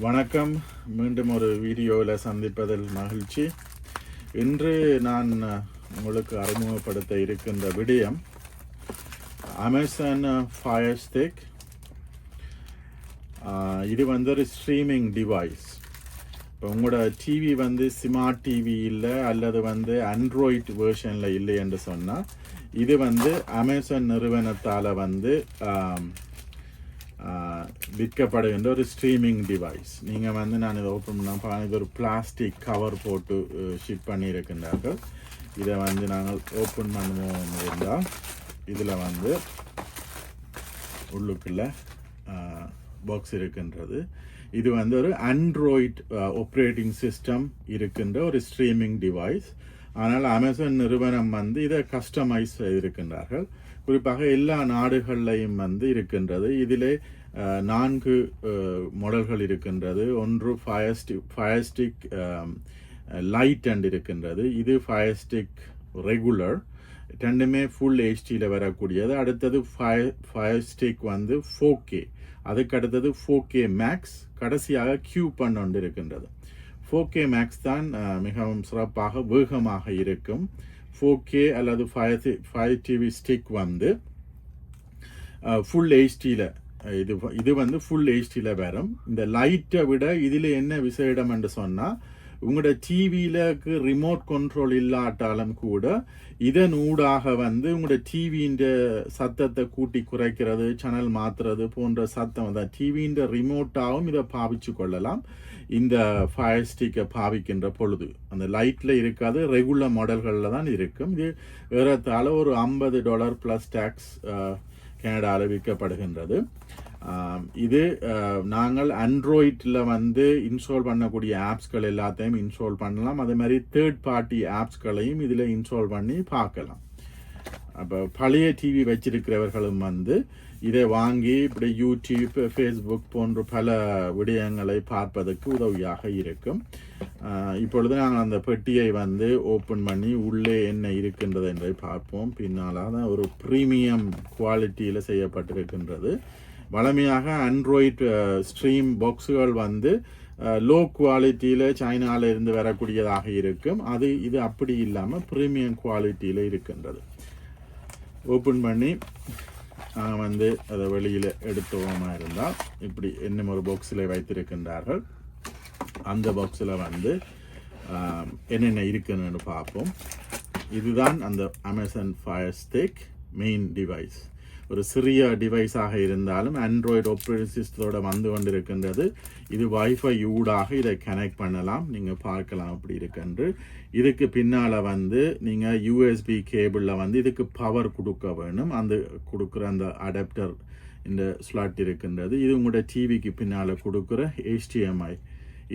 வணக்கம். மீண்டும் ஒரு வீடியோவில் சந்திப்பதில் மகிழ்ச்சி. இன்று நான் உங்களுக்கு அறிமுகப்படுத்த இருக்கின்ற விடயம் அமேசான் ஃபயர் ஸ்டிக் இது வந்து ஒரு ஸ்ட்ரீமிங் டிவைஸ் இப்போ உங்களோட டிவி வந்து ஸ்மார்ட் டிவி இல்லை அல்லது வந்து ஆண்ட்ராய்ட் வேர்ஷனில் இல்லை என்று சொன்னால் இது வந்து அமேசான் நிறுவனத்தால் வந்து விற்கப்படுகின்ற ஒரு ஸ்ட்ரீமிங் டிவைஸ் நீங்கள் வந்து நான் இதை ஓப்பன் பண்ணால் இது ஒரு பிளாஸ்டிக் கவர் போட்டு ஷிப் பண்ணியிருக்கின்றார்கள் இதை வந்து நாங்கள் ஓப்பன் பண்ணுவோம் இருந்தால் இதில் வந்து உள்ளுக்குள்ள பாக்ஸ் இருக்கின்றது இது வந்து ஒரு ஆண்ட்ராய்ட் ஆப்ரேட்டிங் சிஸ்டம் இருக்கின்ற ஒரு ஸ்ட்ரீமிங் டிவைஸ் ஆனால் அமேசான் நிறுவனம் வந்து இதை கஸ்டமைஸ் செய்திருக்கின்றார்கள் குறிப்பாக எல்லா நாடுகள்லையும் வந்து இருக்கின்றது. இதிலே நான்கு மாடல்கள் இருக்கின்றது. ஒன்று ஃபயஸ்டிக் ஃபயஸ்டிக் லைட் அண்ட் இருக்கின்றது. இது ஃபயர்ஸ்டிக் ரெகுலர் ரெண்டுமே ஃபுல் ஹெச்டியில் வரக்கூடியது. அடுத்தது ஃபயர் ஃபயர் ஸ்டிக் வந்து ஃபோகே அதுக்கு அடுத்தது ஃபோகே மேக்ஸ் கடைசியாக கியூ பண்ணொண்டு இருக்கின்றது. ஃபோகே மேக்ஸ் தான் மிகவும் சிறப்பாக வேகமாக இருக்கும். ஃபோர் கே அல்லது ஃபைவ் ஃபயர் டிவி ஸ்டிக் வந்து ஃபுல் ஹெச்டியில் இது இது வந்து ஃபுல் ஹெச்டியில் வரும் இந்த லைட்டை விட இதில் என்ன விசேடம் என்று சொன்னால் உங்களோட டிவியிலக்கு ரிமோட் கண்ட்ரோல் இல்லாட்டாலும் கூட இதன் ஊடாக வந்து உங்களோட டிவியின் சத்தத்தை கூட்டி குறைக்கிறது சேனல் மாற்றுறது போன்ற சத்தம் தான் டிவியின் ரிமோட்டாகவும் இதை பாவிச்சு கொள்ளலாம் இந்த ஃபயர் ஸ்டிக்கை பாவிக்கின்ற பொழுது. அந்த லைட்டில் இருக்காது ரெகுலர் மாடல்களில் தான் இருக்கும். இது ஏறத்தாழ ஒரு ஐம்பது டாலர் ப்ளஸ் டேக்ஸ் கனடாவில் விற்கப்படுகின்றது. இது நாங்கள் ஆண்ட்ராய்டில் வந்து இன்ஸ்டால் பண்ணக்கூடிய ஆப்ஸ்கள் எல்லாத்தையும் இன்ஸ்டால் பண்ணலாம். அதே மாதிரி தேர்ட் பார்ட்டி ஆப்ஸ்களையும் இதில் இன்ஸ்டால் பண்ணி பார்க்கலாம். அப்போ பழைய டிவி வச்சிருக்கிறவர்களும் வந்து இதை வாங்கி இப்படி யூடியூப் ஃபேஸ்புக் போன்ற பல விடயங்களை பார்ப்பதற்கு உதவியாக இருக்கும். இப்பொழுது நாங்கள் அந்த பெட்டியை வந்து ஓப்பன் பண்ணி உள்ளே என்ன இருக்கின்றது என்பதை பார்ப்போம். பின்னால் தான் ஒரு ப்ரீமியம் குவாலிட்டியில் செய்யப்பட்டிருக்கின்றது. வழமையாக ஆண்ட்ராய்டு ஸ்ட்ரீம் பாக்ஸுகள் வந்து லோ குவாலிட்டியில் சைனாவில் இருந்து வரக்கூடியதாக இருக்கும். அது இது அப்படி இல்லாமல் ப்ரீமியம் குவாலிட்டியில் இருக்கின்றது. ஓப்பன் பண்ணி நாங்கள் வந்து அதை வெளியில் எடுத்தோமா இருந்தால் இப்படி இன்னும் ஒரு பாக்ஸில் வைத்திருக்கின்றார்கள். அந்த பாக்ஸில் வந்து என்னென்ன இருக்குன்னு பார்ப்போம். இதுதான் அந்த Amazon fire stick main device ஒரு சிறிய டிவைஸாக இருந்தாலும் ஆண்ட்ராய்டு ஆப்ரேட்டிங் சிஸ்டத்தோடு வந்து கொண்டிருக்கின்றது. இது வைஃபை யூடாக இதை கனெக்ட் பண்ணலாம். நீங்கள் பார்க்கலாம் அப்படி இருக்குன்று. இதுக்கு பின்னால் வந்து நீங்கள் யூஎஸ்பி கேபிளில் வந்து இதுக்கு பவர் கொடுக்க வேணும். அந்த கொடுக்குற அந்த அடாப்டர் இந்த ஸ்லாட் இருக்கின்றது. இது உங்களோட டிவிக்கு பின்னால் கொடுக்குற ஹெச்டிஎம்ஐ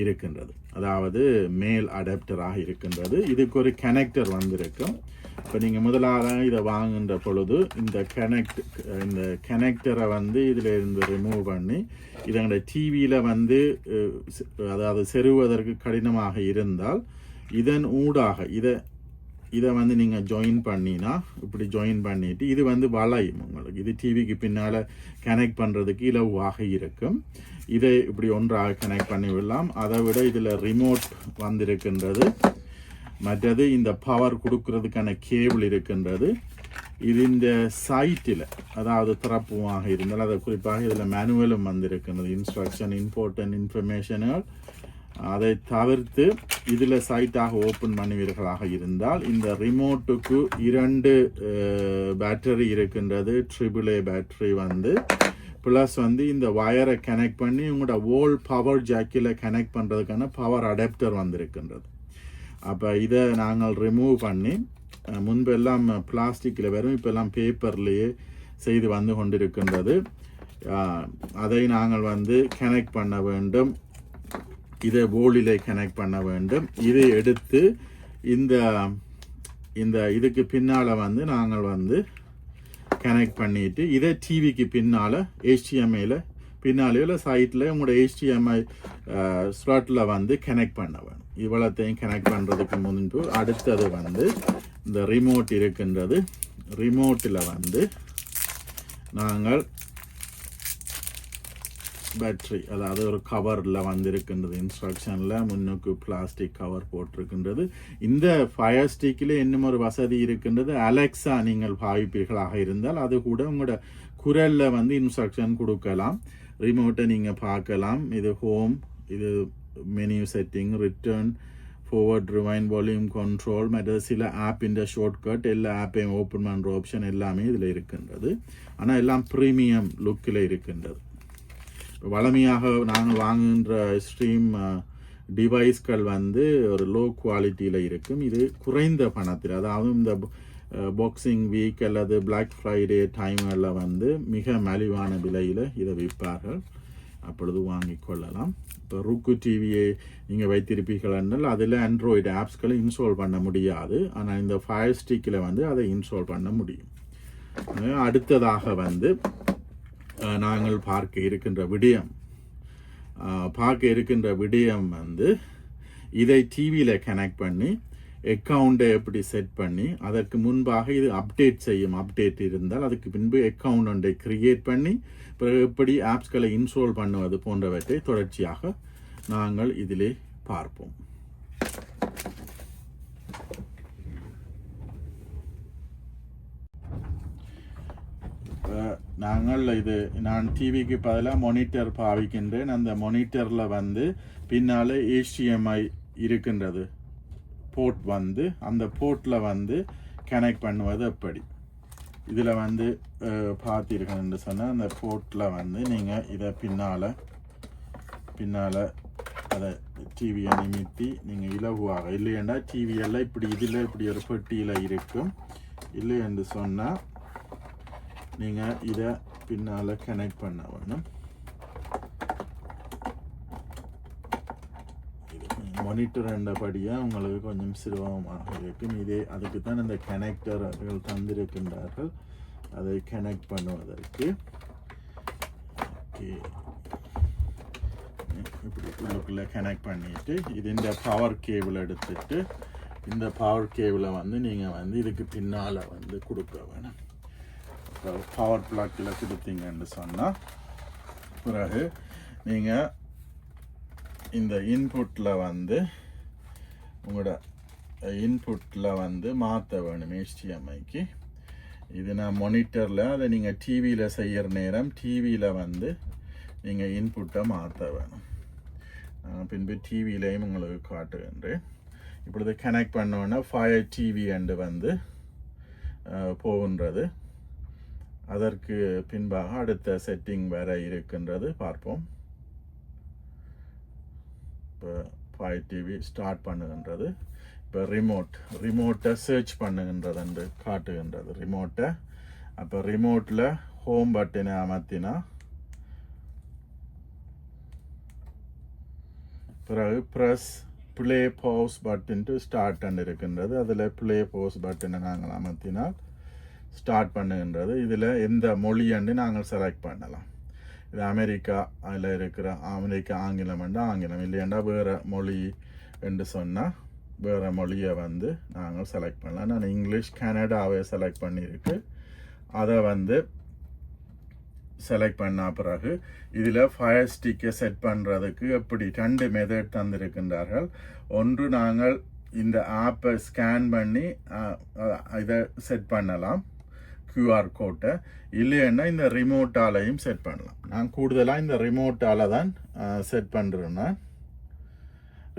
இருக்கின்றது. அதாவது மேல் அடாப்டராக இருக்கின்றது. இதுக்கு ஒரு கனெக்டர் வந்திருக்கும். இப்போ நீங்கள் முதலாக இதை வாங்குகின்ற பொழுது இந்த கனெக்ட் இந்த கனெக்டரை வந்து இதில் இருந்து ரிமூவ் பண்ணி இதனுடைய டிவியில் வந்து அதாவது செருவதற்கு கடினமாக இருந்தால் இதன் ஊடாக இதை இதை வந்து நீங்கள் ஜாயின் பண்ணினா இப்படி ஜாயின் பண்ணிட்டு இது வந்து வளையும் உங்களுக்கு. இது டிவிக்கு பின்னால் கனெக்ட் பண்ணுறதுக்கு இலவாக இருக்கும். இதை இப்படி ஒன்றாக கனெக்ட் பண்ணி விடலாம் அதை விட இதில் ரிமோட் வந்திருக்கின்றது. மற்றது இந்த பவர் கொடுக்கறதுக்கான கேபிள் இருக்கின்றது. இது இந்த சைட்டில் அதாவது திறப்புமாக இருந்தால் அதை குறிப்பாக இதில் மேனுவலும் வந்திருக்கின்றது. இன்ஸ்ட்ரக்ஷன் இம்பார்ட்டன்ட் இன்ஃபர்மேஷன்கள் அதை தவிர்த்து இதில் சைட்டாக ஓப்பன் பண்ணுவீர்களாக இருந்தால் இந்த ரிமோட்டுக்கு இரண்டு பேட்டரி இருக்கின்றது. ட்ரிபிள் ஏ பேட்டரி வந்து ப்ளஸ் வந்து இந்த வயரை கனெக்ட் பண்ணி உங்களோட ஓல்ட் பவர் ஜாக்கில் கனெக்ட் பண்ணுறதுக்கான பவர் அடாப்டர் வந்திருக்கின்றது. அப்போ இதை நாங்கள் ரிமூவ் பண்ணி முன்பெல்லாம் முன்பு எல்லாம் பிளாஸ்டிக்கில் வெறும் இப்போ எல்லாம் பேப்பர்லேயே செய்து வந்து கொண்டிருக்கின்றது. அதை நாங்கள் வந்து கனெக்ட் பண்ண வேண்டும். இதை போலிலே கனெக்ட் பண்ண வேண்டும். இதை எடுத்து இந்த இந்த இதுக்கு பின்னால் வந்து நாங்கள் வந்து கனெக்ட் பண்ணிட்டு இதை டிவிக்கு பின்னால் ஹெச்டிஎம்ஐயில் பின்னாலேயோ பின்னாலே இல்லை சைட்டில் உங்களோட ஹெச்டிஎம்ஐ ஸ்லாட்டில் வந்து கனெக்ட் பண்ண வேணும். இவ்வளத்தையும் கனெக்ட் பண்ணுறதுக்கு முன்பு அடுத்தது வந்து இந்த ரிமோட் இருக்கின்றது. ரிமோட்டில் வந்து நாங்கள் பேட்ரி அதாவது ஒரு கவரில் வந்திருக்கின்றது. இன்ஸ்ட்ரக்ஷனில் முன்னுக்கு பிளாஸ்டிக் கவர் போட்டிருக்கின்றது. இந்த ஃபயர் ஸ்டிக்கில் இன்னும் ஒரு வசதி இருக்கின்றது. அலெக்ஸா நீங்கள் பாவிப்பீர்களாக இருந்தால் அது கூட உங்களோட குரலில் வந்து இன்ஸ்ட்ரக்ஷன் கொடுக்கலாம். ரிமோட்டை நீங்கள் பார்க்கலாம். இது ஹோம் இது menu setting return forward rewind volume control மற்ற சில ஆப்பின் ஷார்ட்கட் எல்லா ஆப்பையும் ஓப்பன் பண்ணுற ஆப்ஷன் எல்லாமே இதில் இருக்கின்றது. ஆனால் எல்லாம் ப்ரீமியம் லுக்கில் இருக்கின்றது. இப்போ வளமையாக நாங்கள் வாங்குகின்ற ஸ்ட்ரீம் டிவைஸ்கள் வந்து ஒரு லோ குவாலிட்டியில் இருக்கும். இது குறைந்த பணத்தில் அதாவது இந்த பாக்ஸிங் வீக் அல்லது பிளாக் ஃப்ரைடே டைமில் வந்து மிக மலிவான விலையில் இதை விற்பார்கள். அப்பொழுது வாங்கிக் கொள்ளலாம். இப்போ ருக்கு டிவியை நீங்கள் வைத்திருப்பீர்கள் என்றால் அதில் ஆண்ட்ராய்டு ஆப்ஸ்களை இன்ஸ்டால் பண்ண முடியாது. ஆனால் இந்த ஃபயர் ஸ்டிக்கில் வந்து அதை இன்ஸ்டால் பண்ண முடியும். அடுத்ததாக வந்து நாங்கள் பார்க்க இருக்கின்ற விடயம். பார்க்க இருக்கின்ற விடயம் வந்து இதை டிவியில் கனெக்ட் பண்ணி அக்கௌண்ட்டை எப்படி செட் பண்ணி அதற்கு முன்பாக இது அப்டேட் செய்யும் அப்டேட் இருந்தால் அதுக்கு பின்பு அக்கௌண்ட் ஒன்றை கிரியேட் பண்ணி பிறகு எப்படி ஆப்ஸ்களை இன்ஸ்டால் பண்ணுவது போன்றவற்றை தொடர்ச்சியாக நாங்கள் இதிலே பார்ப்போம். நாங்கள் இது நான் டிவிக்கு பதிலாக மொனிட்டர் பாவிக்கின்றேன். அந்த மொனிட்டரில் வந்து பின்னால் HDMI இருக்கின்றது. போர்ட் வந்து அந்த போர்ட்டில் வந்து கனெக்ட் பண்ணுவது எப்படி? இதில் வந்து பார்த்தீர்கள்னு சொன்னால் அந்த போர்ட்டில் வந்து நீங்கள் இதை பின்னால் பின்னால் அதை டிவியை நிமித்தி நீங்கள் இலகுவாக இல்லையண்டா டிவியெல்லாம் இப்படி இதில் இப்படி ஒரு பெட்டியில் இருக்கும். இல்லை என்று சொன்னால் நீங்கள் இதை பின்னால் கனெக்ட் பண்ண வேணும் மானிட்டர் என்றபடியாக உங்களுக்கு கொஞ்சம் சிரமமாக இருக்கும். இதே அதுக்கு தான் இந்த கனெக்டர்கள் தந்திருக்கின்றார்கள். அதை கனெக்ட் பண்ணுவதற்கு. ஓகே. இப்படி உள்ளுக்குள்ளே கனெக்ட் பண்ணிட்டு இது இந்த பவர் கேபிள் எடுத்துட்டு இந்த பவர் கேபிளை வந்து நீங்கள் வந்து இதுக்கு பின்னால் வந்து கொடுக்க வேணும். பவர் பிளாக்கில் கொடுத்தீங்கன்னு சொன்னால் பிறகு நீங்கள் இந்த இன்புட்டில் வந்து உங்களோட இன்புட்டில் வந்து மாற்ற வேணும் ஹெச்டிஎம்ஐக்கு இது நான் மானிட்டரில் அதை நீங்கள் டிவியில் செய்கிற நேரம் டிவியில் வந்து நீங்கள் இன்புட்டை மாற்ற வேணும். பின்பு டிவியிலையும் உங்களுக்கு காட்டுகின்றேன். இப்பொழுது கனெக்ட் பண்ணோன்னா ஃபயர் டிவி அண்டு வந்து போகின்றது. அதற்கு பின்பாக அடுத்த செட்டிங் வேறு இருக்கின்றது பார்ப்போம். இப்போ ஃபைவ் டிவி ஸ்டார்ட் பண்ணுகின்றது. இப்போ ரிமோட் ரிமோட்டை சர்ச் பண்ணுகின்றது என்று காட்டுகின்றது. ரிமோட்டை அப்போ ரிமோட்டில் ஹோம் பட்டனை அமர்த்தினா பிறகு press play pause button to start இருக்கின்றது. அதில் பிளே பவுஸ் பட்டனை நாங்கள் அமர்த்தினால் ஸ்டார்ட் பண்ணுகின்றது. இதில் எந்த மொழியண்டு நாங்கள் செலக்ட் பண்ணலாம். இது அமெரிக்கா அதில் இருக்கிற அமெரிக்கா ஆங்கிலம் என்று ஆங்கிலம். இல்லையாண்டா வேறு மொழி என்று சொன்னால் வேறு மொழியை வந்து நாங்கள் செலக்ட் பண்ணலாம். நான் இங்கிலீஷ் கனடாவை செலக்ட் பண்ணியிருக்கு. அதை வந்து செலக்ட் பண்ண பிறகு இதில் ஃபயர் ஸ்டிக்கை செட் பண்ணுறதுக்கு எப்படி ரெண்டு மெத்தட் தந்திருக்கின்றார்கள். ஒன்று நாங்கள் இந்த ஆப்பை ஸ்கேன் பண்ணி இதை செட் பண்ணலாம். கியூஆர் கோட்டை இல்லைன்னா இந்த ரிமோட்டாலையும் செட் பண்ணலாம். நான் கூடுதலாக இந்த ரிமோட்டால் தான் செட் பண்ணுறேன்னா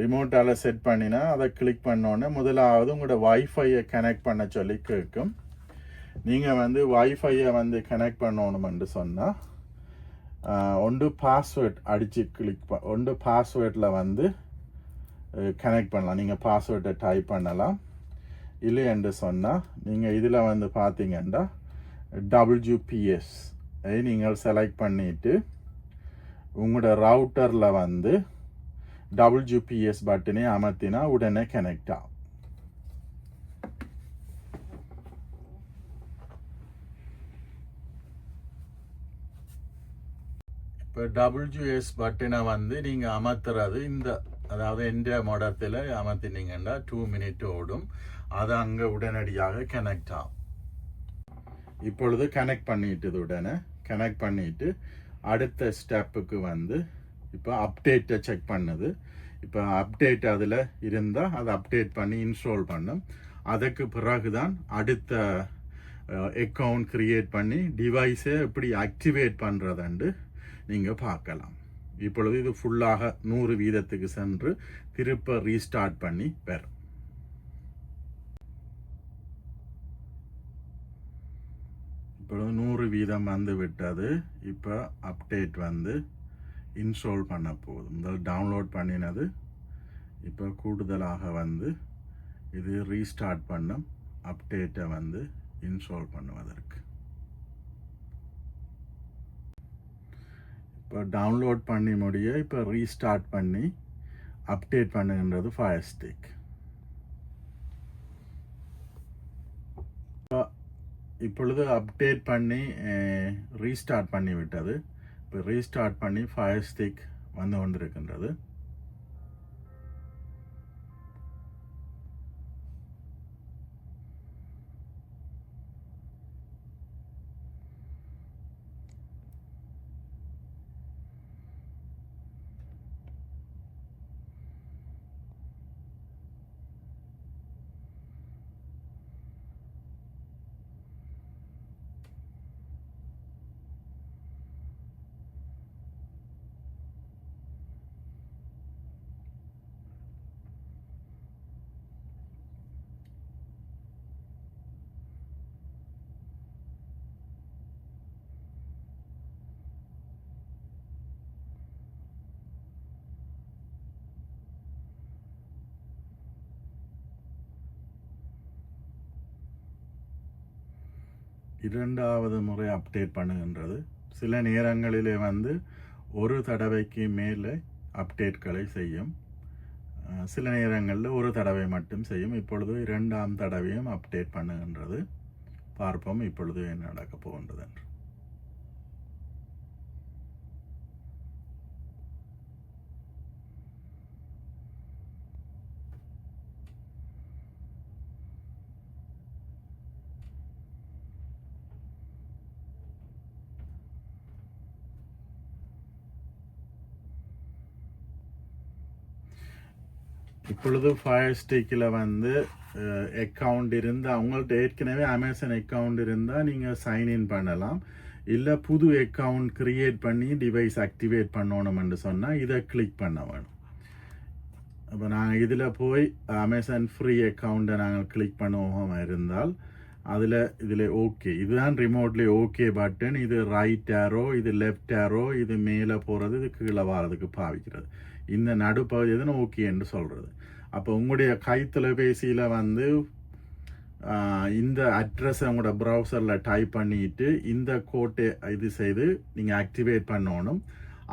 ரிமோட்டால் செட் பண்ணினா அதை கிளிக் பண்ணோன்னே முதலாவது உங்களோட வைஃபையை கனெக்ட் பண்ண சொல்லி கேட்கும். நீங்கள் வந்து வைஃபையை வந்து கனெக்ட் பண்ணணுமென்று சொன்னால் ஒன்று பாஸ்வேர்ட் அடித்து கிளிக் ப ஒன்று பாஸ்வேர்டில் வந்து கனெக்ட் பண்ணலாம். நீங்கள் பாஸ்வேர்டை டைப் பண்ணலாம். இல்லை என்று சொன்னால் நீங்கள் இதில் வந்து பார்த்தீங்கன்னா டபிள்யூபிஎஸ் நீங்கள் செலக்ட் பண்ணிவிட்டு உங்களோட ரவுட்டரில் வந்து டபிள்யூபிஎஸ் பட்டனை அமர்த்தினா உடனே கனெக்ட் ஆகும். இப்போ டபிள்யூஎஸ் பட்டனை வந்து நீங்கள் அமர்த்துறது இந்த அதாவது எந்த மடத்தில் அமர்த்தினீங்கன்னா டூ மினிட் ஓடும். அது அங்கே உடனடியாக கனெக்ட் ஆகும். இப்பொழுது கனெக்ட் பண்ணிட்டது உடனே கனெக்ட் பண்ணிட்டு அடுத்த ஸ்டெப்புக்கு வந்து இப்போ அப்டேட்டை செக் பண்ணுது. இப்போ அப்டேட் அதில் இருந்தால் அதை அப்டேட் பண்ணி இன்ஸ்டால் பண்ணும். அதுக்கு பிறகு தான் அடுத்த அக்கௌண்ட் கிரியேட் பண்ணி டிவைஸை எப்படி ஆக்டிவேட் பண்ணுறதுண்டு நீங்கள் பார்க்கலாம். இப்பொழுது இது ஃபுல்லாக நூறு வீதத்துக்கு சென்று திருப்ப ரீஸ்டார்ட் பண்ணி பெறும். இப்போ நூறு வீதம் வந்து விட்டது. இப்போ அப்டேட் வந்து இன்ஸ்டால் பண்ண போகுது. முதல் டவுன்லோட் பண்ணினது இப்போ கூடுதலாக வந்து இது ரீஸ்டார்ட் பண்ணும் அப்டேட்டை வந்து இன்ஸ்டால் பண்ணுவதற்கு. இப்போ டவுன்லோட் பண்ணி முடிய இப்போ ரீஸ்டார்ட் பண்ணி அப்டேட் பண்ணுகின்றது ஃபயர் ஸ்டிக் இப்பொழுது அப்டேட் பண்ணி ரீஸ்டார்ட் பண்ணி விட்டது. இப்போ ரீஸ்டார்ட் பண்ணி ஃபயர் ஸ்டிக் வந்து கொண்டிருக்கின்றது இரண்டாவது முறை அப்டேட் பண்ணுகின்றது. சில நேரங்களிலே வந்து ஒரு தடவைக்கு மேலே அப்டேட்களை செய்யும். சில நேரங்களில் ஒரு தடவை மட்டும் செய்யும். இப்பொழுது இரண்டாம் தடவையும் அப்டேட் பண்ணுகின்றது. பார்ப்போம் இப்பொழுது என்ன நடக்கப் போகின்றது என்று. இப்பொழுது ஃபயர் ஸ்டிக்கில் வந்து அக்கவுண்ட் இருந்து அவங்கள்ட்ட ஏற்கனவே அமேசான் அக்கௌண்ட் இருந்தால் நீங்கள் சைன்இன் பண்ணலாம். இல்லை புது அக்கௌண்ட் க்ரியேட் பண்ணி டிவைஸ் ஆக்டிவேட் பண்ணணும்னு சொன்னால் இதை கிளிக் பண்ண வேணும். அப்போ நாங்கள் இதில் போய் அமேசான் ஃப்ரீ அக்கௌண்ட்டை நாங்கள் கிளிக் பண்ணுவோம் இருந்தால் அதில் இதில் ஓகே இதுதான் ரிமோட்லி ஓகே பட்டன் இது ரைட் ஏரோ இது லெஃப்ட் ஏரோ இது மேலே போகிறது இது கீழே வர்றதுக்கு பாவிக்கிறது. இந்த நடுப்பகுதி எதுன்னு ஓகே என்று சொல்கிறது அப்போ உங்களுடைய கை தொலைபேசியில் வந்து இந்த அட்ரஸை உங்களோட ப்ரௌசரில் டைப் பண்ணிட்டு இந்த கோட்டை இது செய்து நீங்கள் ஆக்டிவேட் பண்ணணும்.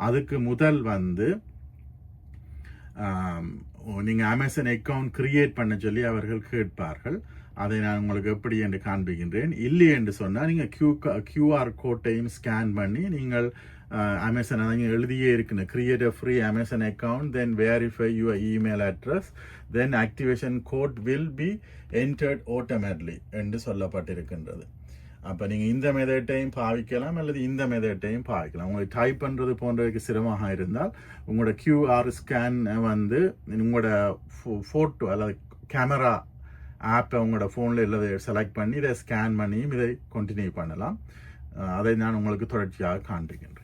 அதுக்கு முதல் வந்து நீங்கள் அமேசான் அக்கௌண்ட் கிரியேட் பண்ண சொல்லி அவர்கள் கேட்பார்கள். அதை நான் உங்களுக்கு எப்படி என்று காண்பிக்கின்றேன். இல்லை என்று சொன்னால் நீங்கள் கியூ கியூஆர் கோட்டையும் ஸ்கேன் பண்ணி நீங்கள் அமேசான் அங்கே எழுதியே இருக்குன்னு. Create a free Amazon account then verify your email address then activation code will be entered automatically என்று சொல்லப்பட்டிருக்கின்றது. அப்போ நீங்கள் இந்த மெதட்டையும் பாவிக்கலாம் அல்லது இந்த மெதட்டையும் பாவிக்கலாம். உங்களுக்கு டைப் பண்ணுறது போன்றதுக்கு சிரமமாக இருந்தால் உங்களோட கியூஆர் ஸ்கேன் வந்து உங்களோட ஃபோட்டோ அல்லது கேமரா ஆப்பை உங்களோட ஃபோனில் உள்ளதை செலக்ட் பண்ணி இதை ஸ்கேன் பண்ணியும் இதை கண்டினியூ பண்ணலாம். அதை நான் உங்களுக்கு தொடர்ச்சியாக காண்பிக்கிறேன்.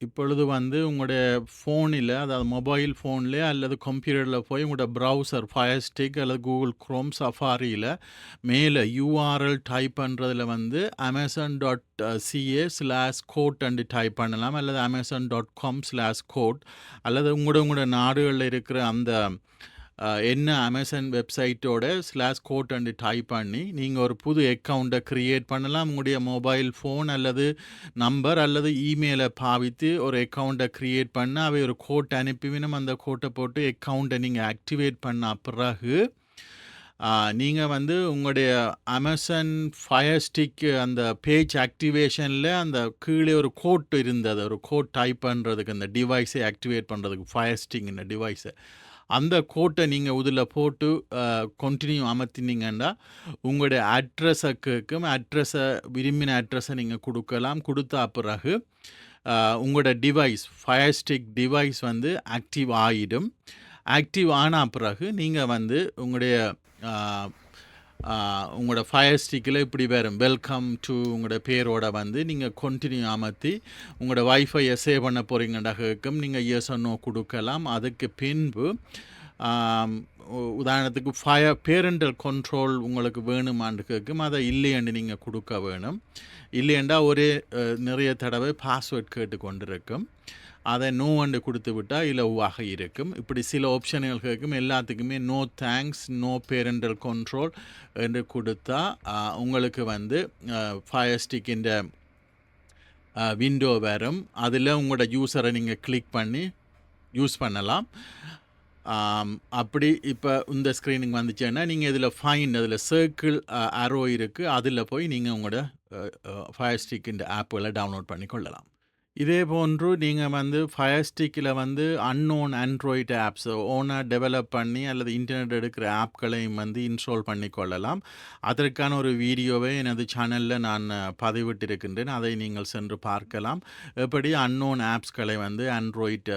இப்பொழுது வந்து உங்களுடைய ஃபோனில் அதாவது மொபைல் ஃபோனில் அல்லது கம்ப்யூட்டரில் போய் உங்களோட ப்ரௌசர் ஃபயர் ஸ்டிக் அல்லது கூகுள் க்ரோம் சஃபாரியில் மேலே யூஆர்எல் டைப் பண்ணுறதுல வந்து Amazon dot CA slash code and type பண்ணலாம். அல்லது Amazon dot com slash code அல்லது உங்களோட உங்களோட நாடுகளில் இருக்கிற அந்த என்ன அமேசான் வெப்சைட்டோட ஸ்லாஷ் கோட் அண்டு டைப் பண்ணி நீங்கள் ஒரு புது அக்கௌண்ட்டை க்ரியேட் பண்ணலாம். உங்களுடைய மொபைல் ஃபோன் அல்லது நம்பர் அல்லது இமெயிலை பாவித்து ஒரு அக்கௌண்ட்டை க்ரியேட் பண்ண அவை ஒரு கோட் அனுப்பிவினும் அந்த கோட்டை போட்டு அக்கௌண்ட்டை நீங்கள் ஆக்டிவேட் பண்ண பிறகு நீங்கள் வந்து உங்களுடைய அமேசான் ஃபயர் ஸ்டிக் அந்த பேஜ் ஆக்டிவேஷனில் அந்த கீழே ஒரு கோட் இருந்தது. ஒரு கோட் டைப் பண்ணுறதுக்கு அந்த டிவைஸை ஆக்டிவேட் பண்ணுறதுக்கு ஃபயர் ஸ்டிக் இந்த டிவைஸை அந்த கோட்டை நீங்கள் இதில் போட்டு கண்டினியூ அமர்த்தினீங்கன்னா உங்களுடைய அட்ரஸை கேட்கும் அட்ரஸை விரும்பின அட்ரஸை நீங்கள் கொடுக்கலாம். கொடுத்தா பிறகு உங்களோட டிவைஸ் ஃபயர் ஸ்டிக் டிவைஸ் வந்து ஆக்டிவ் ஆகிடும் ஆக்டிவ் ஆன பிறகு நீங்கள் வந்து உங்களுடைய உங்களோட ஃபயர் ஸ்டிக்கில் இப்படி வரும். வெல்கம் டு உங்களோட பேரோட வந்து நீங்கள் கண்டினியூ அமர்த்தி உங்களோட வைஃபையை சேவ் பண்ண போகிறீங்கடா கேட்கும் நீங்கள் எஸ் நோ கொடுக்கலாம். அதுக்கு பின்பு உதாரணத்துக்கு ஃபயர் பேரண்டல் கண்ட்ரோல் உங்களுக்கு வேணுமான்னு கேட்கும் அதை இல்லையண்டு நீங்கள் கொடுக்க வேணும். இல்லையண்டா ஒரே நிறைய தடவை பாஸ்வேர்ட் கேட்டு கொண்டிருக்கும் அதை நோ அண்டு கொடுத்து விட்டால் இலவாக இருக்கும். இப்படி சில ஆப்ஷன்கள் இருக்கும் எல்லாத்துக்குமே no thanks no parental control என்று கொடுத்தா உங்களுக்கு வந்து ஃபயர் ஸ்டிக்கின்ற விண்டோ வரும். அதில் உங்களோட யூஸரை நீங்கள் கிளிக் பண்ணி யூஸ் பண்ணலாம். அப்படி இப்போ இந்த ஸ்க்ரீனிங் வந்துச்சுன்னா நீங்கள் இதில் ஃபைன் அதில் சர்க்கிள் அரோ இருக்குது அதில் போய் நீங்கள் உங்களோட ஃபயர் ஸ்டிக்கின்ற ஆப்புகளை டவுன்லோட் பண்ணி கொள்ளலாம். இதே போன்று நீங்கள் வந்து ஃபயர் ஸ்டிக்கில் வந்து அன்னோன் ஆண்ட்ராய்டு ஆப்ஸ் ஓனாக டெவலப் பண்ணி அல்லது இன்டர்நெட் எடுக்கிற ஆப்களையும் வந்து இன்ஸ்டால் பண்ணி கொள்ளலாம். அதற்கான ஒரு வீடியோவை எனது சேனலில் நான் பதிவிட்டிருக்கின்றேன். அதை நீங்கள் சென்று பார்க்கலாம். எப்படி அன்னோன் ஆப்ஸ்களை வந்து ஆண்ட்ராய்டு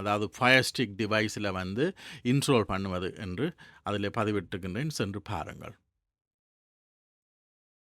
அதாவது ஃபயர் ஸ்டிக் டிவைஸில் வந்து இன்ஸ்டால் பண்ணுவது என்று அதில் பதிவிட்டிருக்கின்றேன். சென்று பாருங்கள்.